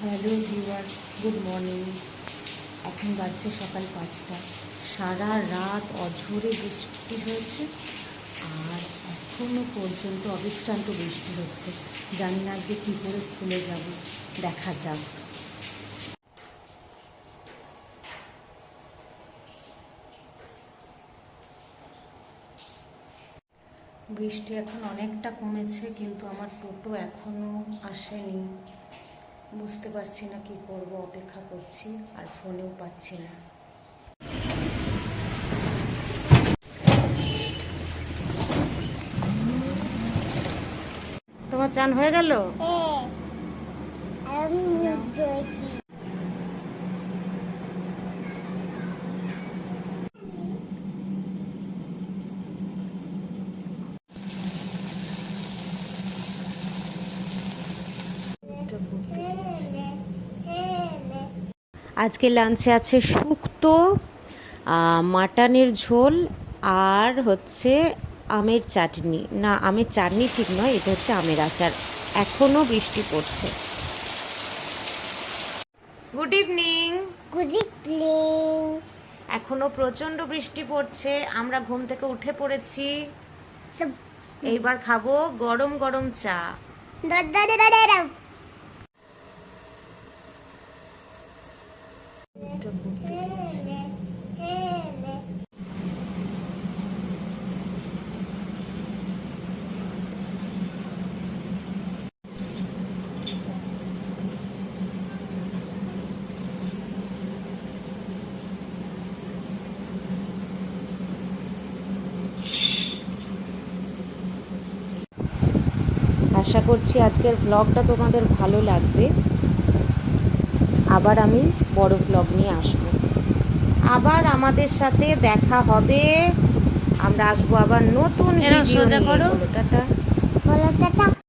Hello viewer good morning এখন বাজছে সকাল পাঁচটা। সারা রাত অঝোরে বৃষ্টি হয়েছে আর এখনও পর্যন্ত অবিশ্রান্ত বৃষ্টি হচ্ছে। জানি না আজকে কী করে স্কুলে যাব। দেখা যাক। বৃষ্টি এখন অনেকটা কমেছে, কিন্তু আমার টোটো এখনও আসেনি। বুঝতে পারছি না কি করব অপেক্ষা করছি আর ফোনেও পাচ্ছি না। তোমার চান হয়ে গেল? হ্যাঁ আমি মুখ ধুয়েছি। আজকে লাঞ্চে আছে শুক্তো মাটনের ঝোল আর হচ্ছে আমের চাটনি। না আমের চাটনি ঠিক নয় এটা হচ্ছে আমের আচার। এখনও বৃষ্টি পড়ছে। গুড ইভিনিং গুড ইভিনিং এখনও প্রচণ্ড বৃষ্টি পড়ছে আমরা ঘুম থেকে উঠে পড়েছি। এইবার খাব গরম গরম চা। আশা করছি আজকের ব্লগটা তোমাদের ভালো লাগবে। আবার আমি বড় ব্লগ নিয়ে আসব। আবার আমাদের সাথে দেখা হবে। আমরা আসব আবার নতুন ভিডিও সোজা নিয়ে। টাটা।